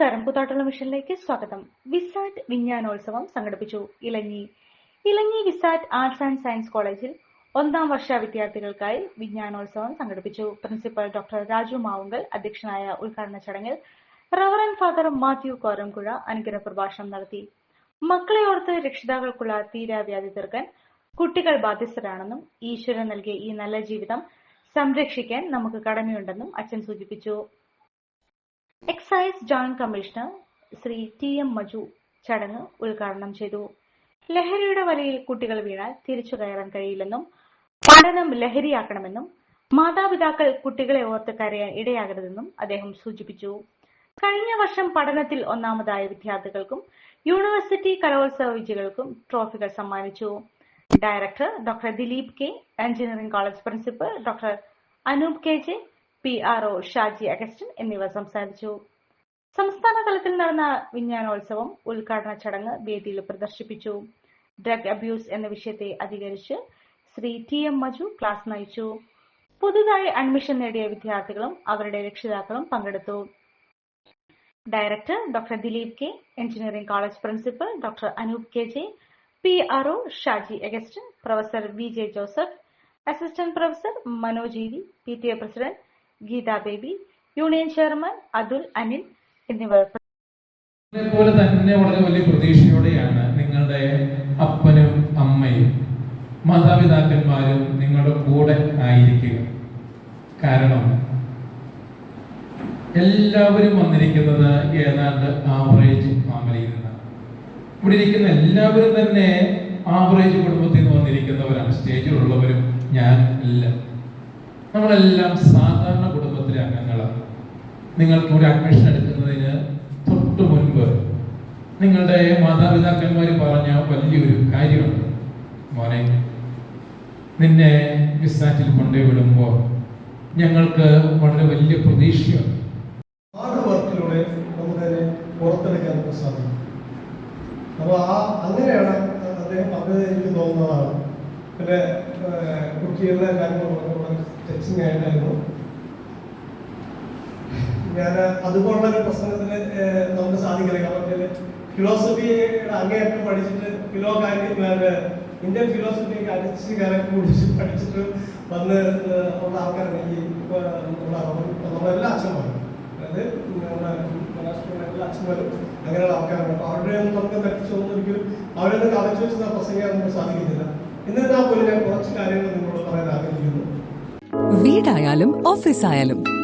നമസ്കാരം കൂത്താട്ടുള്ള മിഷനിലേക്ക് സ്വാഗതം. വിസാറ്റ് വിജ്ഞാനോത്സവം സംഘടിപ്പിച്ചു. Ilanji. Ilanji VISAT arts and science കോളേജിൽ ഒന്നാം വർഷ വിദ്യാർത്ഥികൾക്കായി വിജ്ഞാനോത്സവം സംഘടിപ്പിച്ചു. പ്രിൻസിപ്പൽ ഡോക്ടർ രാജു മാവുങ്കൽ അധ്യക്ഷനായ ഉദ്ഘാടന ചടങ്ങിൽ റവറൻ ഫാദർ മാത്യു കോരംകുഴ അനുഗ്രഹ പ്രഭാഷണം നടത്തി. മക്കളെ ഓർത്ത് രക്ഷിതാക്കൾക്കുള്ള തീരാവ്യാധി തീർക്കാൻ കുട്ടികൾ ബാധ്യസ്ഥരാണെന്നും ഈശ്വരൻ നൽകിയ ഈ നല്ല ജീവിതം സംരക്ഷിക്കാൻ നമുക്ക് കടമയുണ്ടെന്നും അച്ഛൻ സൂചിപ്പിച്ചു. Excise joint commissioner Shri T M Maju ചടങ്ങ് ഉദ്ഘാടനം ചെയ്തു. ലഹരിയുടെ വലയിൽ കുട്ടികൾ വീണാൽ തിരിച്ചു കയറാൻ കഴിയില്ലെന്നും പഠനം ലഹരിയാക്കണമെന്നും മാതാപിതാക്കൾ കുട്ടികളെ ഓർത്ത് കരയാൻ ഇടയാകരുതെന്നും അദ്ദേഹം സൂചിപ്പിച്ചു. കഴിഞ്ഞ വർഷം പഠനത്തിൽ ഒന്നാമതായ വിദ്യാർത്ഥികൾക്കും യൂണിവേഴ്സിറ്റി കലോത്സവ വിജയികൾക്കും ട്രോഫികൾ സമ്മാനിച്ചു. Director doctor Dileep K engineering college principal doctor Anoop K J P R O Shaji Augustine എന്നിവർ സംസാരിച്ചു. സംസ്ഥാന തലത്തിൽ നടന്ന വിജ്ഞാനോത്സവം ഉദ്ഘാടന ചടങ്ങ് വേദിയിൽ പ്രദർശിപ്പിച്ചു. ഡ്രഗ് അബ്യൂസ് എന്ന വിഷയത്തെ അധികരിച്ച് Shri T M Maju class നയിച്ചു. പുതുതായി അഡ്മിഷൻ നേടിയ വിദ്യാർത്ഥികളും അവരുടെ രക്ഷിതാക്കളും പങ്കെടുത്തു. Director doctor Dileep K engineering college principal doctor Anoop K J P R O Shaji Augustine professor V J Joseph assistant professor Manoj E P T A president Geetha Baby union chairman Athul Anil എന്നിവർ പോലെ തന്നെ വളരെ വലിയ പ്രതീക്ഷയോടെയാണ് നിങ്ങളുടെ അപ്പനും അമ്മയും മാതാപിതാക്കന്മാരും നിങ്ങളുടെ കൂടെ ആയിരിക്കുക. കാരണം എല്ലാവരും വന്നിരിക്കുന്നത് ഏതാണ്ട് ആവറേജ് ഫാമിലിയിൽ നിന്നാണ്. ഇവിടെ ഇരിക്കുന്ന എല്ലാവരും തന്നെ ആവറേജ് കുടുംബത്തിൽ നിന്ന് വന്നിരിക്കുന്നവരാണ്. സ്റ്റേജിലുള്ളവരും ഞാൻ എല്ലാം. നമ്മളെല്ലാം സാധാരണ കുടുംബത്തിലെ അംഗങ്ങളാണ് നിങ്ങൾക്ക് ഒരു അഡ്മിഷൻ എടുക്കുന്നതിന് തൊട്ട് മുൻപ് നിങ്ങളുടെ മാതാപിതാക്കന്മാർ പറഞ്ഞ വലിയൊരു കാര്യമുണ്ട്. മോനെ നിന്നെ വിസാറ്റിൽ കൊണ്ടേ വിടുമ്പോൾ ഞങ്ങൾക്ക് വളരെ വലിയ പ്രതീക്ഷയുണ്ട്. ഹാർഡ് വർക്കിലൂടെ നമുക്കതിനെ പുറത്തെടുക്കാൻ സാധിക്കും. അപ്പോൾ ആ അങ്ങനെയാണ് അദ്ദേഹം എനിക്ക് തോന്നുന്നതാണ്. പിന്നെ കുട്ടികളുടെ കാര്യങ്ങൾ വളരെ ടച്ചിങ് ആയിട്ടായിരുന്നു. ഞാൻ അതുപോലുള്ള ഒരു പ്രസംഗത്തിന് നമുക്ക് സാധിക്കില്ല. കാരണം ഫിലോസഫിയുടെ അങ്ങേയറ്റം പഠിച്ചിട്ട് ഫിലോ കാര്യം ഇന്ത്യൻ ഫിലോസഫിയൊക്കെ അടിച്ച് കയറി കുടിച്ച് പഠിച്ചിട്ട് വന്ന് ഉള്ള ആൾക്കാരാണ് ഈ നമ്മളെല്ലാ അച്ഛന്മാരും. അതായത് മഹാരാഷ്ട്രയിലെ എല്ലാ അച്ഛന്മാരും അങ്ങനെയുള്ള ആൾക്കാരാണ്. അപ്പോൾ അവരുടെ നമുക്ക് തെറ്റിച്ചൊന്നും ഒരിക്കലും അവരൊന്ന് കളിച്ചു വെച്ച് പ്രസംഗിക്കാൻ നമുക്ക് സാധിക്കുന്നില്ല. എന്നിരുന്നാൽ പോലും ഞാൻ കുറച്ച് കാര്യങ്ങൾ നിങ്ങളോട് പറയാൻ ആഗ്രഹിക്കുന്നു. വീടായാലും ഓഫീസായാലും